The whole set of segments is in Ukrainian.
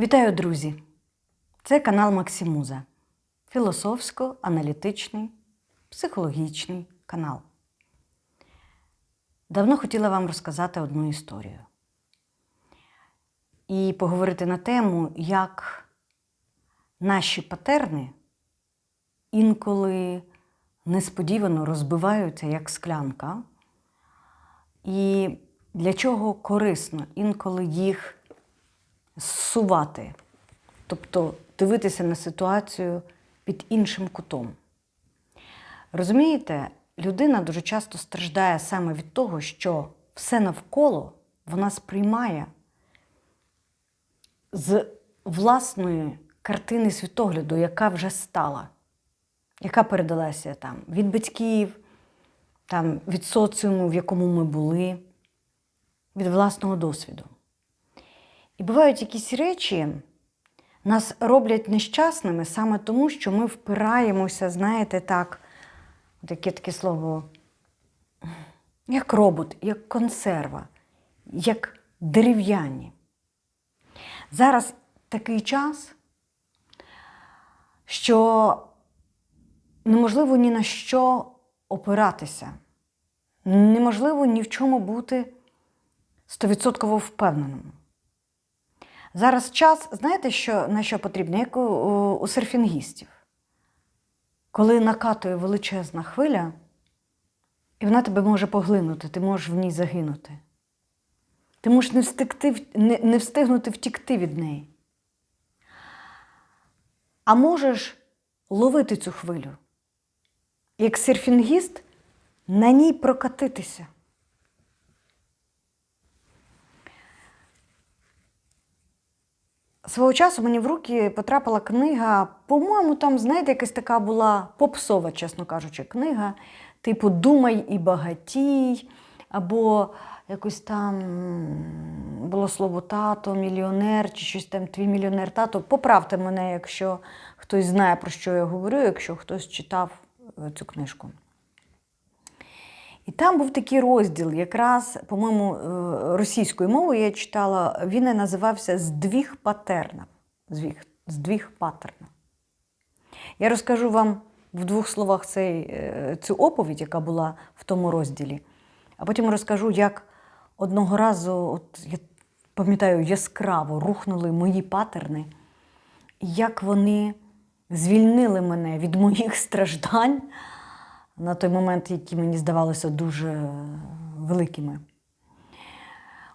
Вітаю, друзі! Це канал Максимуза. Філософсько-аналітичний, психологічний канал. Давно хотіла вам розказати одну історію і поговорити на тему, як наші патерни інколи несподівано розбиваються як склянка, і для чого корисно інколи їх зсувати, тобто дивитися на ситуацію під іншим кутом. Розумієте, людина дуже часто страждає саме від того, що все навколо вона сприймає з власної картини світогляду, яка вже стала, яка передалася там від батьків, там, від соціуму, в якому ми були, від власного досвіду. І бувають якісь речі, нас роблять нещасними саме тому, що ми впираємося, знаєте, так, таке таке слово, як робот, як консерва, як дерев'яні. Зараз такий час, що неможливо ні на що опиратися, неможливо ні в чому бути стовідсотково впевненим. Зараз час, знаєте, що, на що потрібно, як у, у, серфінгістів. Коли накатує величезна хвиля, і вона тебе може поглинути, ти можеш в ній загинути. Ти можеш не, встигти, не, не встигнути втікти від неї. А можеш ловити цю хвилю. Як серфінгіст на ній прокатитися. Свого часу мені в руки потрапила книга, по-моєму, там, знаєте, якась така була попсова, чесно кажучи, книга, типу Думай і багатій, або якось там було слово тато, мільйонер, чи щось там твій мільйонер тато. Поправте мене, якщо хтось знає, про що я говорю, якщо хтось читав е, цю книжку. І там був такий розділ, якраз, по-моєму, е, російською мовою я читала, він і називався Здвіг патерна. Здвіг, здвіг патерна. Я розкажу вам в двох словах цей, е, цю оповідь, яка була в тому розділі, а потім розкажу, як одного разу, от, я пам'ятаю, яскраво рухнули мої патерни, як вони звільнили мене від моїх страждань на той момент, які мені здавалися дуже великими.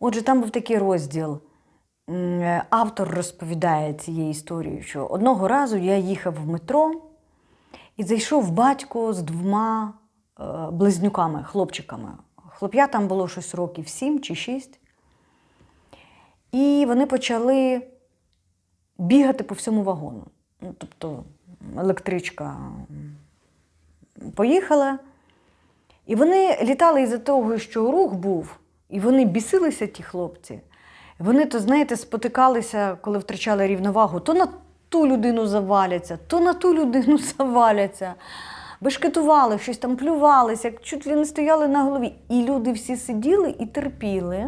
Отже, там був такий розділ. Автор розповідає цієї історії, що одного разу я їхав в метро і зайшов батько з двома е, близнюками, хлопчиками. Хлоп'я там було щось років сім чи шість. І вони почали бігати по всьому вагону. Ну, тобто електричка поїхала. І вони літали із-за того, що рух був, і вони бісилися, ті хлопці. Вони, то, знаєте, спотикалися, коли втрачали рівновагу, то на ту людину заваляться, то на ту людину заваляться. Бешкетували, щось там плювалися, чуть ли не стояли на голові. І люди всі сиділи і терпіли,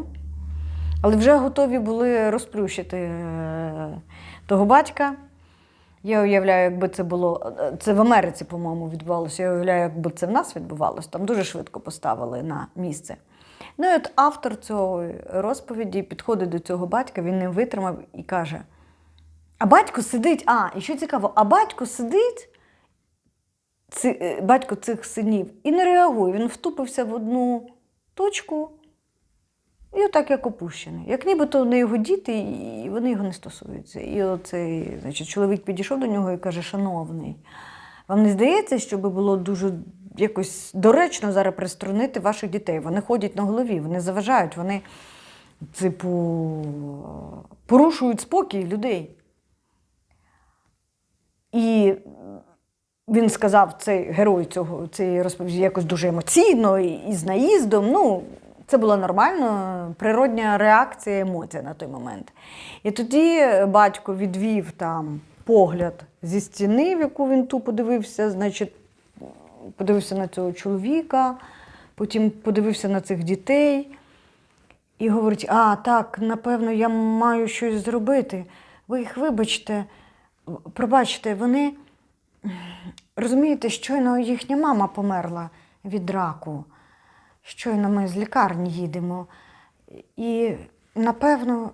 але вже готові були розплющити е, того батька. Я уявляю, якби це було. Це в Америці, по-моєму, відбувалося. Я уявляю, якби це в нас відбувалося. Там дуже швидко поставили на місце. Ну і от автор цього розповіді підходить до цього батька, він не витримав і каже: А батько сидить, а, і що цікаво, а батько сидить, ци- е, батько цих синів, і не реагує. Він втупився в одну точку. І отак як опущений. Як нібито не його діти, і вони його не стосуються. І оцей значить, чоловік підійшов до нього і каже: Шановний, вам не здається, що би було дуже якось доречно зараз приструнити ваших дітей? Вони ходять на голові, вони заважають, вони, типу, порушують спокій людей. І він сказав, цей герой цього цієї розповіді якось дуже емоційно і, і з наїздом. Ну, це була нормальна природня реакція, емоція на той момент. І тоді батько відвів там погляд зі стіни, в яку він тупо дивився, значить, подивився на цього чоловіка, потім подивився на цих дітей і говорить: а, так, напевно, я маю щось зробити. ви їх вибачте, пробачте, вони розумієте, щойно їхня мама померла від раку. Щойно ми з лікарні їдемо. І напевно,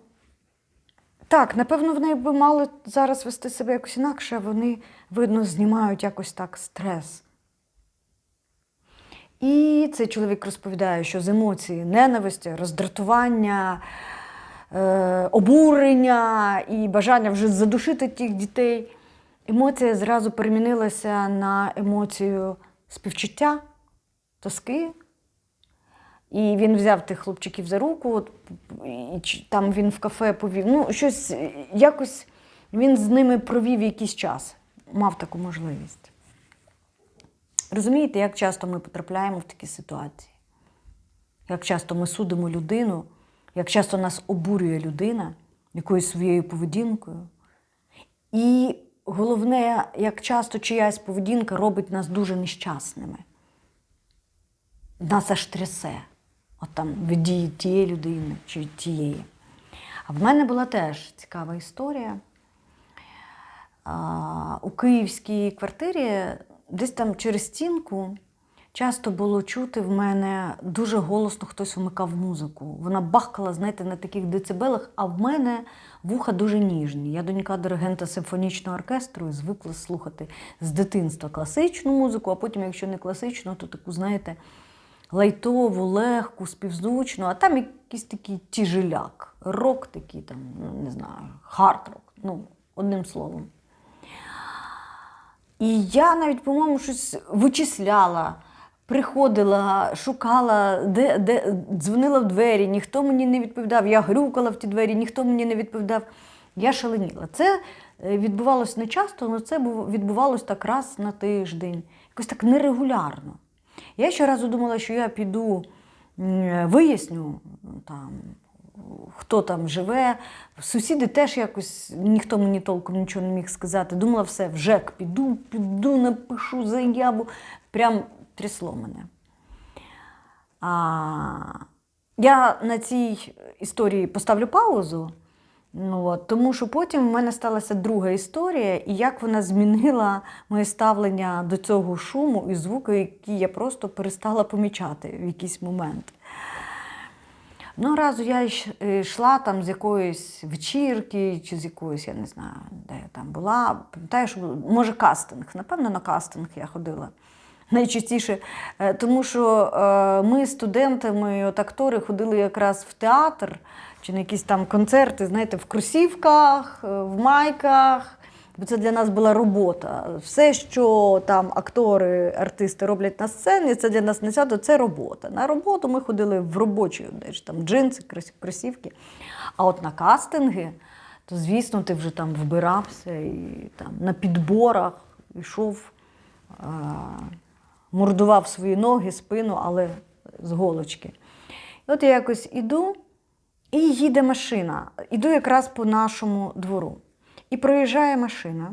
так, напевно, вони би мали зараз вести себе якось інакше, вони, видно, знімають якось так стрес. І цей чоловік розповідає, що з емоції ненависті, роздратування, е, обурення і бажання вже задушити тих дітей, емоція зразу перемінилася на емоцію співчуття, тоски. І він взяв тих хлопчиків за руку, от, і там він в кафе повів. Ну, щось е, якось він з ними провів якийсь час, мав таку можливість. Розумієте, як часто ми потрапляємо в такі ситуації? Як часто ми судимо людину, як часто нас обурює людина якоюсь своєю поведінкою. І головне, як часто чиясь поведінка робить нас дуже нещасними. Нас аж трясе. От там від дії тієї людини чи тієї. А в мене була теж цікава історія. У київській квартирі, десь там через стінку, часто було чути в мене дуже голосно хтось вмикав музику. Вона бахкала, знаєте, на таких децибелах, а в мене вуха дуже ніжні. Я донька диригента симфонічного оркестру і звикла слухати з дитинства класичну музику, а потім, якщо не класичну, то таку, знаєте, лайтову, легку, співзвучну, а там якийсь такий тяжеляк, рок такий, там, ну, не знаю, хард-рок, ну, одним словом. І я навіть, по-моєму, щось вичисляла, приходила, шукала, де, де, дзвонила в двері, ніхто мені не відповідав. Я грюкала в ті двері, ніхто мені не відповідав. Я шаленіла. Це е, відбувалося не часто, але це був- відбувалося так раз на тиждень, якось так нерегулярно. Я щоразу думала, що я піду виясню там, хто там живе. Сусіди теж якось ніхто мені толком нічого не міг сказати. Думала, все, в ЖЕК піду, піду, напишу заяву. Прям трясло мене. А, я на цій історії поставлю паузу. Ну, от, тому що потім в мене сталася друга історія, і як вона змінила моє ставлення до цього шуму і звуку, який я просто перестала помічати в якийсь момент. Ну, разу я е, йшла там з якоїсь вечірки чи з якоїсь, я не знаю, де я там була. Пам'ятаю, що може кастинг. Напевно, на кастинг я ходила найчастіше. Е, Тому що е, ми, студентами, от актори, ходили якраз в театр чи на якісь там концерти, знаєте, в кросівках, е, в майках. Бо це для нас була робота. Все, що там актори, артисти роблять на сцені, це для нас не свято, це робота. На роботу ми ходили в робочі одежі, там джинси, кросівки. А от на кастинги, то звісно, ти вже там вбирався і там на підборах йшов, а, мордував свої ноги, спину, але з голочки. І от я якось іду, і їде машина. Іду якраз по нашому двору. І проїжджає машина.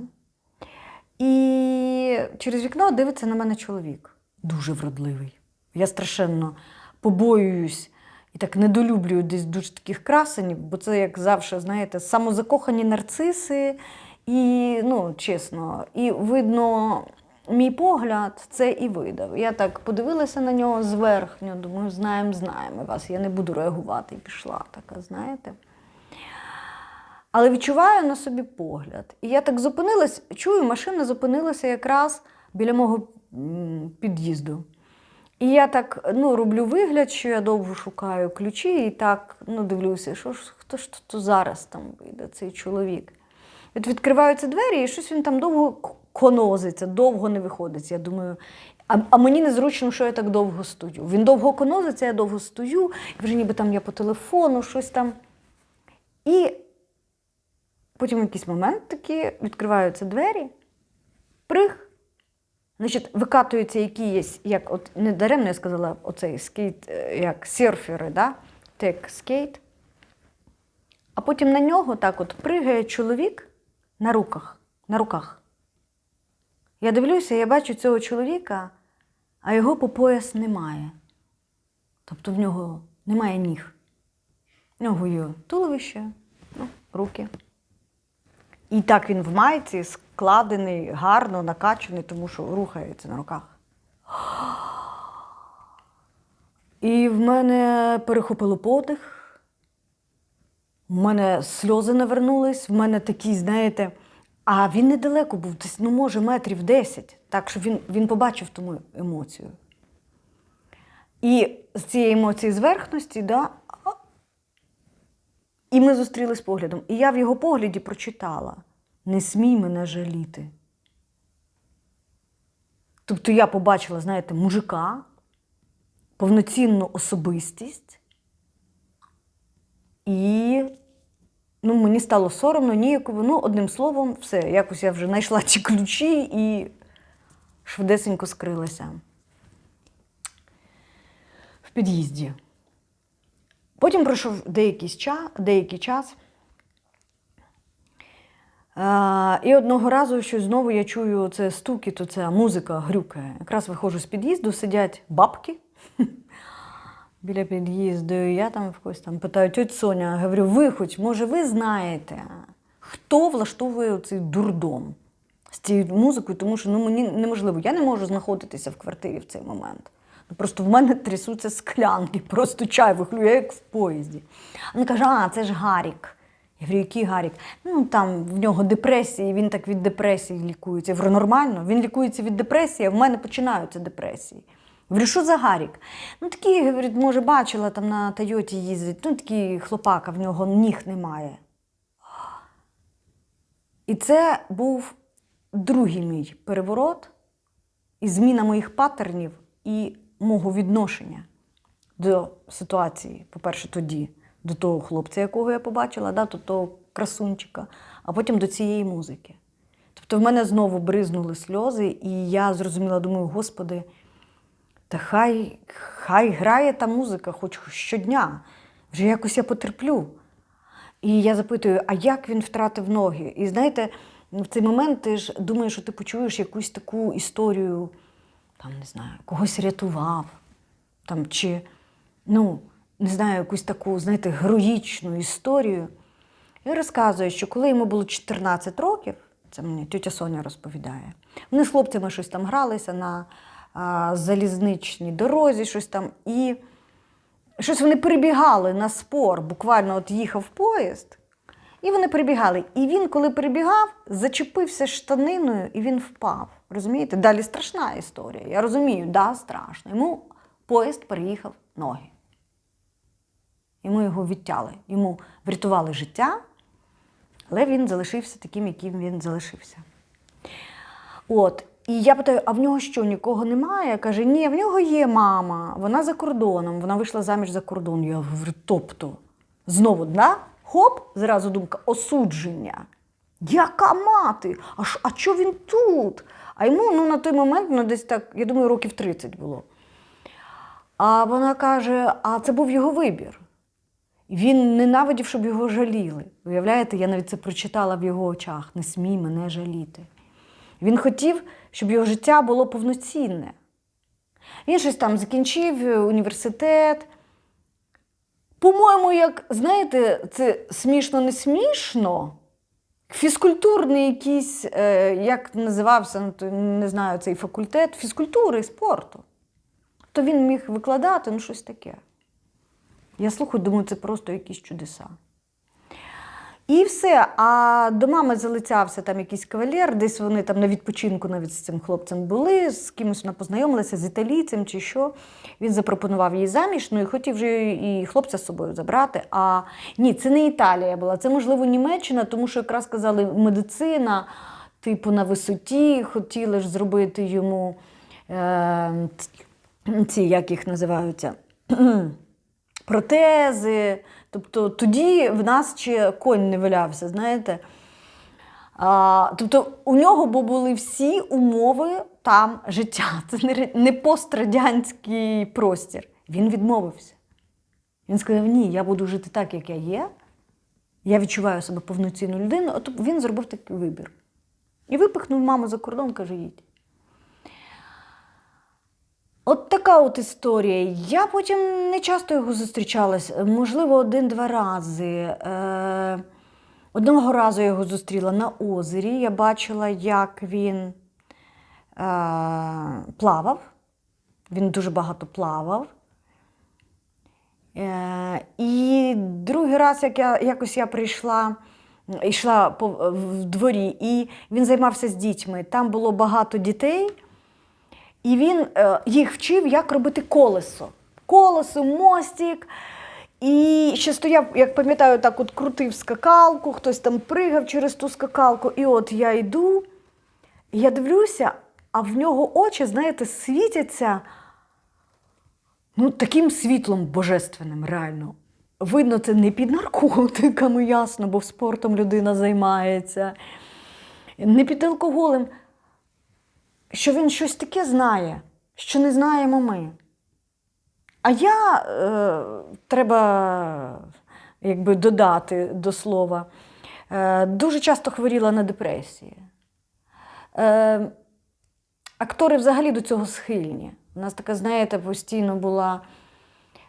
І через вікно дивиться на мене чоловік. Дуже вродливий. Я страшенно побоююсь і так недолюблюю десь дуже таких красенів, бо це, як завжди, знаєте, самозакохані нарциси. І, ну, чесно, і видно, мій погляд це і видав. Я так подивилася на нього зверхньо, думаю, знаємо, знаємо вас, я не буду реагувати. І пішла така, знаєте. Але відчуваю на собі погляд. І я так зупинилась, чую, машина зупинилася якраз біля мого під'їзду. І я так ну, роблю вигляд, що я довго шукаю ключі, і так ну, дивлюся, що ж, хто ж тут зараз там вийде, цей чоловік. От відкриваються двері, і щось він там довго конозиться, довго не виходить. Я думаю, а, а мені незручно, що я так довго стою. Він довго конозиться, я довго стою, і вже ніби там я по телефону, щось там. І потім в якийсь момент такі відкриваються двері, прих. Значить, викатується якийсь, як от не даремно я сказала, оцей скейт, е, як серфери, да? тек скейт. А потім на нього так от пригає чоловік на руках. На руках. Я дивлюся, я бачу цього чоловіка, а його по пояс немає. Тобто в нього немає ніг. В нього є туловище, ну, руки. І так він в майці складений, гарно накачаний, тому що рухається на руках. І в мене перехопило подих. У мене сльози навернулись, в мене такі, знаєте, а він недалеко був, десь, ну, може, метрів 10. Так що він, він побачив ту емоцію. І з цієї емоції зверхності, да, і ми зустрілись поглядом. І я в його погляді прочитала: не смій мене жаліти. Тобто я побачила, знаєте, мужика, повноцінну особистість. І ну, мені стало соромно, ніяково. Ну, одним словом, все. Якось я вже знайшла ці ключі і швидесенько скрилася в під'їзді. Потім пройшов деякий час, деякий час. А, і одного разу щось знову я чую це стукіт, оця музика грюкає. Якраз виходжу з під'їзду, сидять бабки біля під'їзду. І я там в когось там питаю, тьоть Соня, говорю, ви хоч, може, ви знаєте, хто влаштовує цей дурдом з цією музикою, тому що ну, мені неможливо, я не можу знаходитися в квартирі в цей момент. Ну, Просто в мене трясуться склянки, просто чай вихлює, як в поїзді. Вона каже, а, це ж Гарік. Я говорю, який Гарік? Ну там в нього депресії, він так від депресії лікується. Я говорю, нормально, він лікується від депресії, а в мене починаються депресії. Говорю, що за Гарік? Ну такий, говорить, може, бачила там на Тойоті їздить, ну такий хлопака, в нього ніг немає. І це був другий мій переворот і зміна моїх паттернів і мого відношення до ситуації, по-перше, тоді, до того хлопця, якого я побачила, да, до того красунчика, а потім до цієї музики. Тобто в мене знову бризнули сльози, і я зрозуміла, думаю, господи, та хай, хай грає та музика хоч щодня, вже якось я потерплю. І я запитую, а як він втратив ноги? І знаєте, в цей момент ти ж думаєш, що ти почуєш якусь таку історію, там, не знаю, когось рятував, там, чи, ну, не знаю, якусь таку, знаєте, героїчну історію. І розказує, що коли йому було 14 років, це мені тетя Соня розповідає, вони з хлопцями щось там гралися на залізничній дорозі, щось там. І щось вони перебігали на спор, буквально от їхав поїзд, і вони перебігали. І він, коли перебігав, зачепився штаниною і він впав. Розумієте? Далі страшна історія. Я розумію, да, страшно. Йому поїзд переїхав ноги. Йому його відтяли, йому врятували життя, але він залишився таким, яким він залишився. От. І я питаю, а в нього що, нікого немає? Каже, ні, в нього є мама, вона за кордоном, вона вийшла заміж за кордон. Я говорю, тобто, знову, да? хоп, зразу думка, осудження. Яка мати? А що а чо він тут? А йому ну, на той момент, ну, десь так, я думаю, років 30 було. А вона каже: а це був його вибір. Він ненавидів, щоб його жаліли. Уявляєте, я навіть це прочитала в його очах: не смій мене жаліти. Він хотів, щоб його життя було повноцінне. Він щось там закінчив е, університет. По-моєму, як, знаєте, це смішно не смішно. Фізкультурний якийсь, е, як називався, ну, не знаю, цей факультет, фізкультури і спорту. То він міг викладати, ну щось таке. Я слухаю, думаю, це просто якісь чудеса. І все. А до мами залицявся там якийсь кавалер, десь вони там на відпочинку навіть з цим хлопцем були, з кимось вона познайомилася, з італійцем чи що. Він запропонував їй заміж, ну і хотів вже і хлопця з собою забрати. А ні, це не Італія була, це, можливо, Німеччина, тому що якраз казали, медицина, типу, на висоті, хотіли ж зробити йому е, ці, як їх називаються протези. Тобто тоді в нас ще конь не валявся, знаєте. А, тобто у нього бо були всі умови там життя. Це не, пострадянський простір. Він відмовився. Він сказав: ні, я буду жити так, як я є. Я відчуваю себе повноцінною людиною. От він зробив такий вибір. І випихнув маму за кордон, каже, їдь. От така от історія. Я потім не часто його зустрічалась, можливо, один-два рази. Е, Одного разу я його зустріла на озері. Я бачила, як він е, плавав. Він дуже багато плавав. Е, і другий раз, як я, якось я прийшла, йшла в дворі, і він займався з дітьми. Там було багато дітей, і він е, їх вчив, як робити колесо. Колесо, мостик. І ще стояв, як пам'ятаю, так от крутив скакалку, хтось там пригав через ту скакалку. І от я йду, я дивлюся, а в нього очі, знаєте, світяться ну, таким світлом божественним, реально. Видно, це не під наркотиками, ясно, бо спортом людина займається, не під алкоголем. Що він щось таке знає, що не знаємо ми. А я е, треба якби, додати до слова, е, дуже часто хворіла на депресії. Е, актори взагалі до цього схильні. У нас така, знаєте, постійно була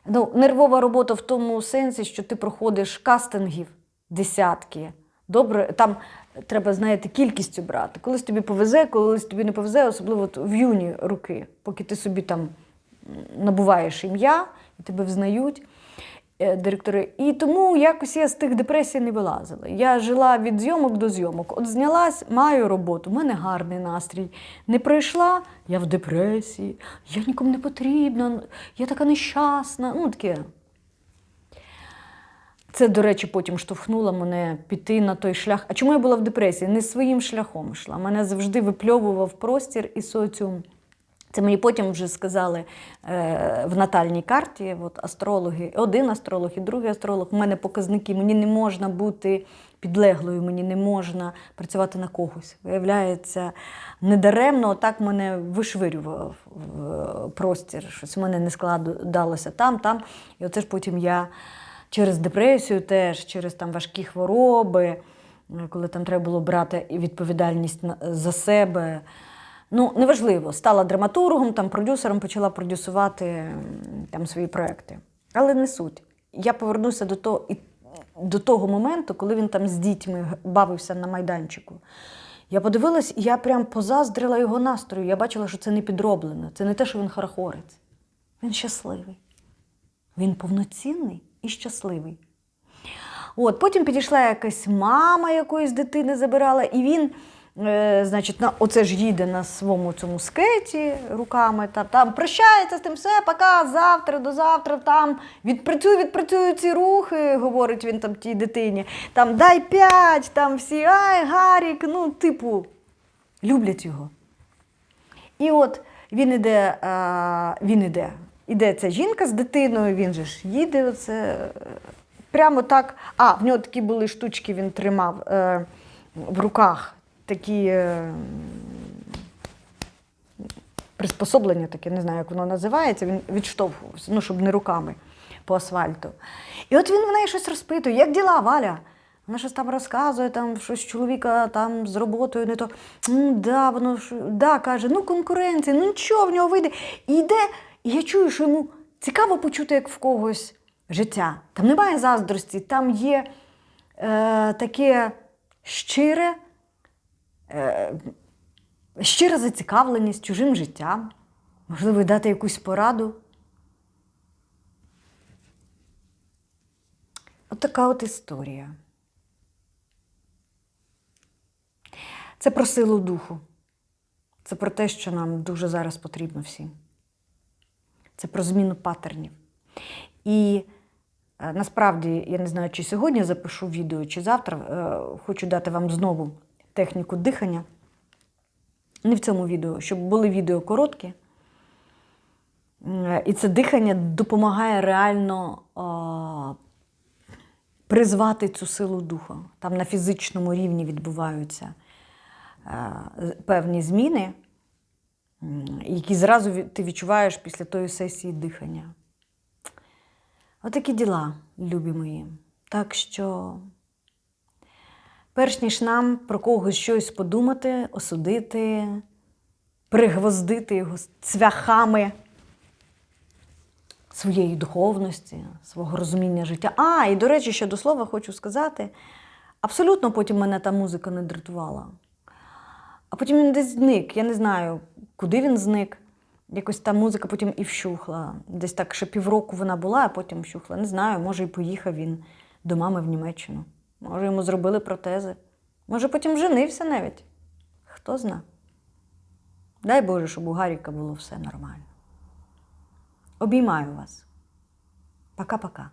ну, нервова робота в тому сенсі, що ти проходиш кастингів десятки. Добре, там треба, знаєте, кількістю брати. Колись тобі повезе, колись тобі не повезе, особливо в юні роки, поки ти собі там набуваєш ім'я і тебе взнають е, директори. І тому якось я з тих депресій не вилазила. Я жила від зйомок до зйомок. От знялась, маю роботу, в мене гарний настрій. Не пройшла, я в депресії, я нікому не потрібна, я така нещасна. Ну, таке. Це, до речі, потім штовхнуло мене піти на той шлях. А чому я була в депресії? Не своїм шляхом йшла. Мене завжди випльовував простір і соціум. Це мені потім вже сказали е, в натальній карті, от астрологи, один астролог і другий астролог. У мене показники, мені не можна бути підлеглою, мені не можна працювати на когось. Виявляється, недаремно так мене вишвирював в простір. Щось у мене не складалося там, там. І оце ж потім я через депресію теж, через там важкі хвороби, коли там треба було брати відповідальність за себе. Ну, неважливо, стала драматургом, там, продюсером, почала продюсувати там, свої проекти. Але не суть. Я повернуся до того, і- до того моменту, коли він там з дітьми бавився на майданчику. Я подивилась, і я прям позаздрила його настрою. Я бачила, що це не підроблено. Це не те, що він харахорець. Він щасливий. Він повноцінний і щасливий. От, потім підійшла якась мама якоїсь дитини забирала, і він, е, значить, на, оце ж їде на своєму цьому скеті руками, там, там прощається з тим, все, пока, завтра, до завтра, там відпрацюй, відпрацюю ці рухи, говорить він там тій дитині. Там дай п'ять, там всі, ай, Гарік, ну, типу, люблять його. І от він іде, а, він іде. Іде ця жінка з дитиною, він же ж їде. Оце, е, прямо так. А, в нього такі були штучки, він тримав е, в руках такі е, приспособлення, таке, не знаю, як воно називається. Він відштовхувався, ну, щоб не руками по асфальту. І от він в неї щось розпитує, як діла, Валя? Вона щось там розказує, там щось чоловіка там з роботою, не то. «М, да, воно да, каже, ну конкуренція, ну нічого в нього вийде. І йде, і я чую, що йому цікаво почути, як в когось життя. Там немає заздрості, там є е, таке щире, е, щира зацікавленість чужим життям, можливо, дати якусь пораду. От така от історія. Це про силу духу. Це про те, що нам дуже зараз потрібно всім. Це про зміну паттернів. І е, насправді, я не знаю, чи сьогодні запишу відео, чи завтра е, хочу дати вам знову техніку дихання. Не в цьому відео, щоб були відео короткі. Е, І це дихання допомагає реально призвати цю силу духа. Там на фізичному рівні відбуваються певні зміни, які зразу ти відчуваєш після тої сесії дихання. Отакі діла, любі мої. Так що, перш ніж нам про когось щось подумати, осудити, пригвоздити його цвяхами своєї духовності, свого розуміння життя. А, і до речі, ще до слова хочу сказати: Абсолютно потім мене та музика не дратувала. А потім він десь зник. Я не знаю, куди він зник. Якось та музика потім і вщухла. Десь так ще півроку вона була, а потім вщухла. Не знаю, може, і поїхав він до мами в Німеччину. Може, йому зробили протези. Може, потім женився навіть. Хто зна. Дай Боже, щоб у Гаріка було все нормально. Обіймаю вас. Пока-пока.